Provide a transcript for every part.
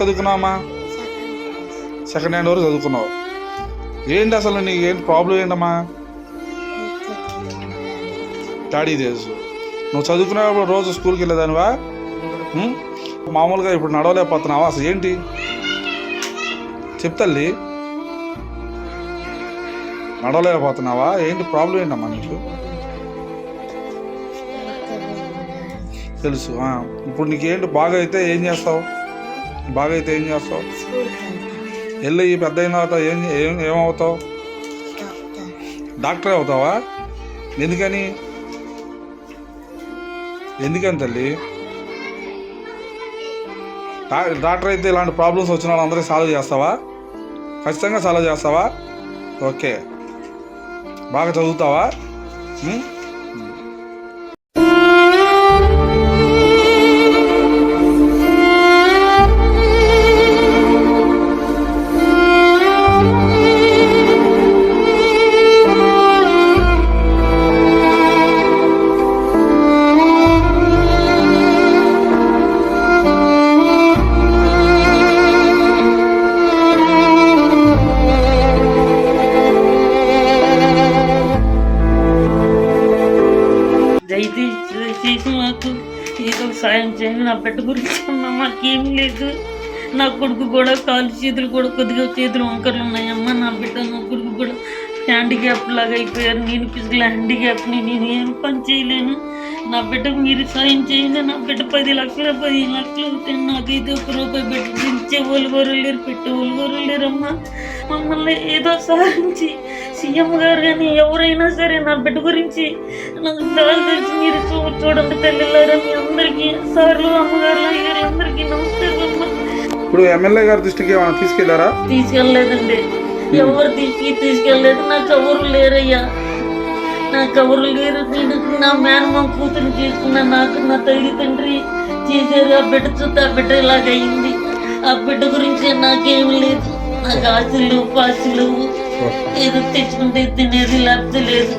చదువుకున్నావమ్మా second hand వరకు చదువుకున్నావు. ఏంటి అసలు నీకు ఏంటి ప్రాబ్లం ఏంటమ్మా? డాడీ తెలుసు. నువ్వు చదువుకునేటప్పుడు రోజు స్కూల్కి వెళ్ళేదానివా? మామూలుగా ఇప్పుడు నడవలేకపోతున్నావా? అసలు ఏంటి? చెప్తల్లి నడవలేకపోతున్నావా? ఏంటి ప్రాబ్లం ఏంటమ్మా నీకు? తెలుసు. ఇప్పుడు నీకేంటి? బాగా అయితే ఏం చేస్తావు? బాగా అయితే ఏం చేస్తావు? వెళ్ళి ఈ పెద్ద అయిన తర్వాత ఏం ఏం ఏమవుతావు? డాక్టర్ అవుతావా? ఎందుకని? ఎందుకని తల్లి? డాక్టర్ అయితే ఇలాంటి ప్రాబ్లమ్స్ వచ్చిన వాళ్ళందరికీ సాల్వ్ చేస్తావా? ఖచ్చితంగా సాల్వ్ చేస్తావా? ఓకే. బాగా చదువుతావా? దయచేసి దయచేసి మాకు ఏదో సాయం చేయండి. నా బిడ్డ గురించి అమ్మా మాకేమీ లేదు. నా కొడుకు కూడా కాలు చేతులు కూడా కొద్దిగా చేతులు వంకరలు ఉన్నాయమ్మా. నా బిడ్డ నా కొడుకు కూడా హ్యాండిక్యాప్ లాగా అయిపోయారు. నేను ఫిజికల్ హ్యాండిక్యాప్ని నేను ఏం పని చేయలేను. నా బిడ్డకు మీరు సాయం చేయండి. నా బిడ్డ పది లక్షలు పది లక్షలు నాకైతే ఒక రూపాయి బిడ్డ ఇచ్చే ఒలుగోరు లేరు పెట్టే ఒలుగోరు లేరమ్మా. మమ్మల్ని ఏదో సాధించి సీఎం గారు కానీ ఎవరైనా సరే నా బిడ్డ గురించి నాకు దారి తెలిసి. మీరు చూ చూడండి తల్లిలారా మీ అందరికీ సార్లు అమ్మగారు అయ్యారు అందరికీ నమస్కారం అమ్మా. ఇప్పుడు ఎమ్మెల్యే గారి దృష్టికి ఏమైనా తీసుకెళ్ళారా? తీసుకెళ్ళలేదండి. ఎవరు తీసుకు తీసుకెళ్ళలేదు. నాకు ఎవరు లేరయ్యా. నాకు ఎవరు లేరు నేను నా మేనమామ కూతురు చేసుకున్న నాకు నా తల్లి తండ్రి చేశారు ఆ బిడ్డ చూస్తే ఆ బిడ్డ ఇలాగ అయింది. ఆ బిడ్డ గురించి నాకేం లేదు. నాకు ఆశలు పాశలు ఏదో తెచ్చుకుంటే తినేది లేకపోతే లేదు.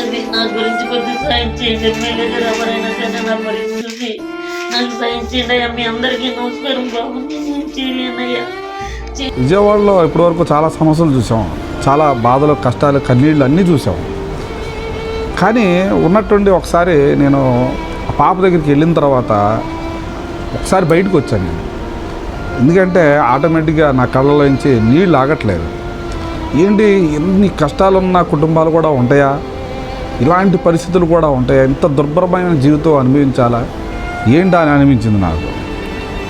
అది నా గురించి కొద్దిగా సాయం చేయండి. ఎమ్మెల్యే గారు ఎవరైనా సరే నా పరిస్థితి చూసి నాకు సాయం చేయండి అయ్యా. మీ అందరికీ నమస్కారం బాబు. నేను చేయలేనయ్యా విజయవాడలో ఇప్పటివరకు చాలా సమస్యలు చూసాం. చాలా బాధలు కష్టాలు కన్నీళ్ళు అన్నీ చూసాం. కానీ ఉన్నట్టుండి ఒకసారి నేను ఆ పాప దగ్గరికి వెళ్ళిన తర్వాత ఒకసారి బయటకు వచ్చాను నేను. ఎందుకంటే ఆటోమేటిక్గా నా కళ్ళలోంచి నీళ్ళు ఆగట్లేదు. ఏంటి ఎన్ని కష్టాలున్న కుటుంబాలు కూడా ఉంటాయా? ఇలాంటి పరిస్థితులు కూడా ఉంటాయా? ఇంత దుర్భరమైన జీవితం అనుభవించాలా? ఏంటి అని అనిపించింది నాకు.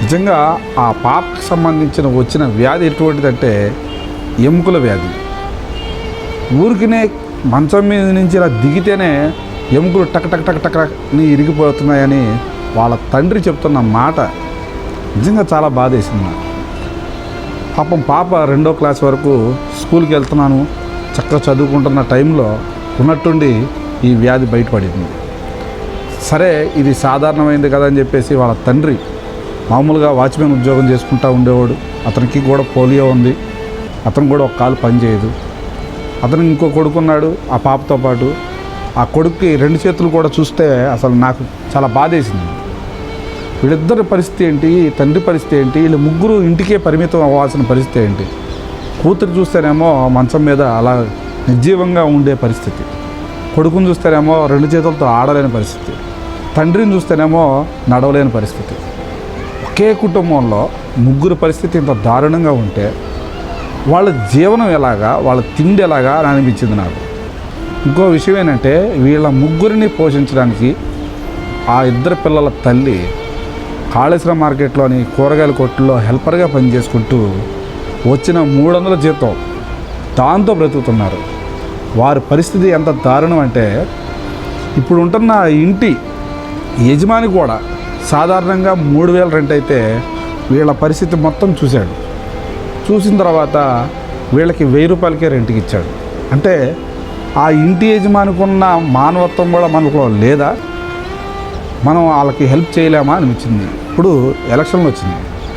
నిజంగా ఆ పాపకు సంబంధించిన వచ్చిన వ్యాధి ఎటువంటిదంటే ఎముకల వ్యాధి. ఊరికినే మంచం మీద నుంచి ఇలా దిగితేనే ఎముకలు టక్ టక్ టక్ టక్ని ఇరిగిపోతున్నాయని వాళ్ళ తండ్రి చెప్తున్న మాట నిజంగా చాలా బాధేసింది నాకు. పాపం పాప రెండో క్లాస్ వరకు స్కూల్కి వెళ్తున్నాను చక్కగా చదువుకుంటున్న టైంలో ఉన్నట్టుండి ఈ వ్యాధి బయటపడింది. సరే ఇది సాధారణమైంది కదా అని చెప్పేసి వాళ్ళ తండ్రి మామూలుగా వాచ్మెన్ ఉద్యోగం చేసుకుంటూ ఉండేవాడు. అతనికి కూడా పోలియో ఉంది. అతను కూడా ఒక కాలు పనిచేయదు. అతను ఇంకో కొడుకున్నాడు ఆ పాపతో పాటు. ఆ కొడుక్కి రెండు చేతులు కూడా చూస్తే అసలు నాకు చాలా బాధేసింది. వీళ్ళిద్దరి పరిస్థితి ఏంటి? తండ్రి పరిస్థితి ఏంటి? వీళ్ళు ముగ్గురు ఇంటికే పరిమితం అవ్వాల్సిన పరిస్థితి ఏంటి? కూతురు చూస్తేనేమో మంచం మీద అలా నిర్జీవంగా ఉండే పరిస్థితి. కొడుకుని చూస్తేనేమో రెండు చేతులతో ఆడలేని పరిస్థితి. తండ్రిని చూస్తేనేమో నడవలేని పరిస్థితి. ఒకే కుటుంబంలో ముగ్గురు పరిస్థితి ఇంత దారుణంగా ఉంటే వాళ్ళ జీవనం ఎలాగా వాళ్ళ తిండి ఎలాగా అని అనిపించింది నాకు. ఇంకో విషయం ఏంటంటే వీళ్ళ ముగ్గురిని పోషించడానికి ఆ ఇద్దరు పిల్లల తల్లి కాళేశ్వరం మార్కెట్లోని కూరగాయల కొట్టులో హెల్పర్గా పనిచేసుకుంటూ వచ్చిన మూడు వందల జీతం దాంతో బ్రతుకుతున్నారు. వారి పరిస్థితి ఎంత దారుణం అంటే ఇప్పుడు ఉంటున్న ఇంటి యజమాని కూడా సాధారణంగా మూడు వేల రెంట్ అయితే వీళ్ళ పరిస్థితి మొత్తం చూశాడు. చూసిన తర్వాత వీళ్ళకి వెయ్యి రూపాయలకే రెంట్కి ఇచ్చాడు. అంటే ఆ ఇంటి యజమానికున్న మానవత్వం కూడా మనకు లేదా? మనం వాళ్ళకి హెల్ప్ చేయలేమా అనిపించింది. ఇప్పుడు ఎలక్షన్లు వచ్చింది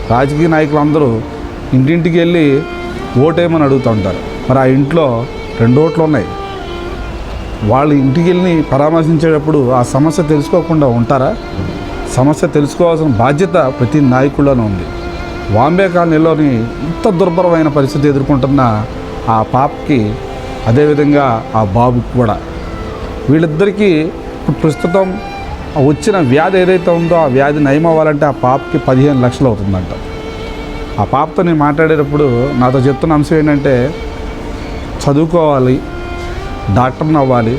రాజకీయ నాయకులు అందరూ ఇంటింటికి వెళ్ళి ఓటేమని అడుగుతూ ఉంటారు. మరి ఆ ఇంట్లో రెండు ఓట్లు ఉన్నాయి. వాళ్ళు ఇంటికి వెళ్ళి పరామర్శించేటప్పుడు ఆ సమస్య తెలుసుకోకుండా ఉంటారా? సమస్య తెలుసుకోవాల్సిన బాధ్యత ప్రతి నాయకుల్లోనే ఉంది. వాంబే కాలనీలోని ఇంత దుర్భరమైన పరిస్థితి ఎదుర్కొంటున్న ఆ పాపకి అదేవిధంగా ఆ బాబుకి కూడా. వీళ్ళిద్దరికీ ఇప్పుడు ప్రస్తుతం వచ్చిన వ్యాధి ఏదైతే ఉందో ఆ వ్యాధి నయం అవ్వాలంటే ఆ పాపకి పదిహేను లక్షలు అవుతుందంట. ఆ పాపతో నేను మాట్లాడేటప్పుడు నాతో చెప్తున్న అంశం ఏంటంటే చదువుకోవాలి డాక్టర్ని అవ్వాలి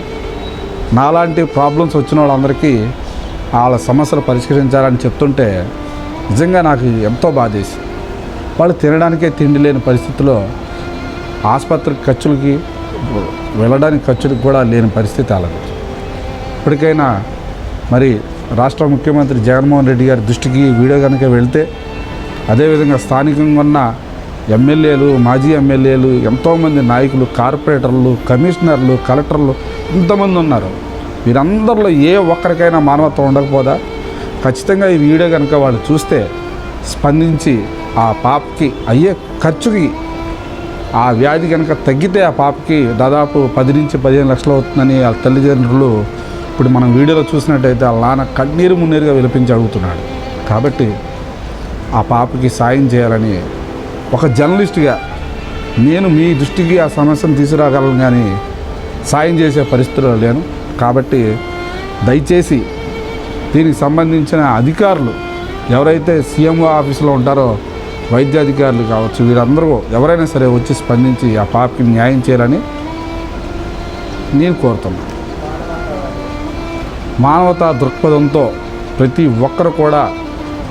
నాలాంటి ప్రాబ్లమ్స్ వచ్చిన వాళ్ళందరికీ వాళ్ళ సమస్యలు పరిష్కరించాలని చెప్తుంటే నిజంగా నాకు ఎంతో బాధేసి వాళ్ళు తినడానికే తిండి లేని పరిస్థితిలో ఆసుపత్రి ఖర్చులకి వెళ్ళడానికి ఖర్చులకు కూడా లేని పరిస్థితి వాళ్ళది. ఇప్పటికైనా మరి రాష్ట్ర ముఖ్యమంత్రి జగన్మోహన్ రెడ్డి గారి దృష్టికి వీడియో కనుక వెళ్తే అదేవిధంగా స్థానికంగా ఉన్న ఎమ్మెల్యేలు మాజీ ఎమ్మెల్యేలు ఎంతోమంది నాయకులు కార్పొరేటర్లు కమిషనర్లు కలెక్టర్లు ఇంతమంది ఉన్నారు. వీరందరిలో ఏ ఒక్కరికైనా మానవత్వం ఉండకపోదా? ఖచ్చితంగా ఈ వీడియో కనుక వాళ్ళు చూస్తే స్పందించి ఆ పాపకి అయ్యే ఖర్చుకి ఆ వ్యాధి కనుక తగ్గితే ఆ పాపకి దాదాపు పది నుంచి పదిహేను లక్షలు అవుతుందని ఆ తల్లిదండ్రులు ఇప్పుడు మనం వీడియోలో చూసినట్టయితే వాళ్ళ నాన్న కన్నీరు మున్నీరుగా విలపించి అడుగుతున్నాడు. కాబట్టి ఆ పాపకి సాయం చేయాలని ఒక జర్నలిస్ట్గా నేను మీ దృష్టికి ఆ సమస్యను తీసుకురాగలను కానీ సాయం చేసే పరిస్థితిలో లేను. కాబట్టి దయచేసి దీనికి సంబంధించిన అధికారులు ఎవరైతే సీఎంఓ ఆఫీసులో ఉంటారో వైద్యాధికారులు కావచ్చు వీరందరూ ఎవరైనా సరే వచ్చి స్పందించి ఆ పాపకి న్యాయం చేయాలని నేను కోరుతున్నాను మానవతా దృక్పథంతో ప్రతి ఒక్కరు కూడా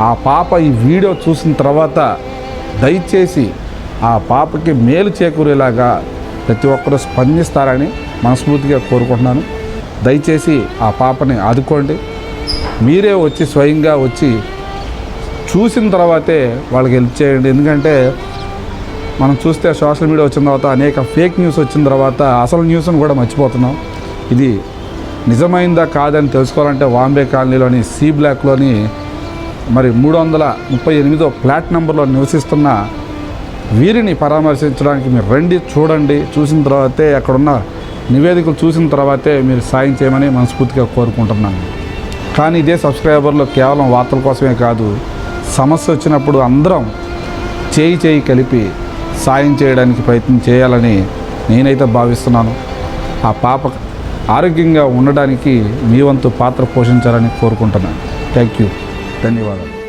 ఆ పాప ఈ వీడియో చూసిన తర్వాత దయచేసి ఆ పాపకి మేలు చేకూరేలాగా ప్రతి ఒక్కరూ స్పందిస్తారని మనస్ఫూర్తిగా కోరుకుంటున్నాను. దయచేసి ఆ పాపని ఆదుకోండి. మీరే వచ్చి స్వయంగా వచ్చి చూసిన తర్వాతే వాళ్ళకి హెల్ప్ చేయండి. ఎందుకంటే మనం చూస్తే సోషల్ మీడియా వచ్చిన తర్వాత అనేక ఫేక్ న్యూస్ వచ్చిన తర్వాత అసలు న్యూస్ను కూడా మర్చిపోతున్నాం. ఇది నిజమైందా కాదని తెలుసుకోవాలంటే వాంబే కాలనీలోని సి బ్లాక్లోని మరి మూడు వందల ముప్పై ఎనిమిదో ఫ్లాట్ నెంబర్లో నివసిస్తున్న వీరిని పరామర్శించడానికి మీరు రండి చూడండి. చూసిన తర్వాతే అక్కడున్న నివేదికలు చూసిన తర్వాతే మీరు సాయం చేయమని మనస్ఫూర్తిగా కోరుకుంటున్నాను. కానీ ఇదే సబ్స్క్రైబర్లో కేవలం వార్తల కోసమే కాదు సమస్య వచ్చినప్పుడు అందరం చేయి చేయి కలిపి సాయం చేయడానికి ప్రయత్నం చేయాలని నేనైతే భావిస్తున్నాను. ఆ పాప ఆరోగ్యంగా ఉండడానికి మీ వంతు పాత్ర పోషించాలని కోరుకుంటున్నాను. Thank you. ధన్యవాదాలు.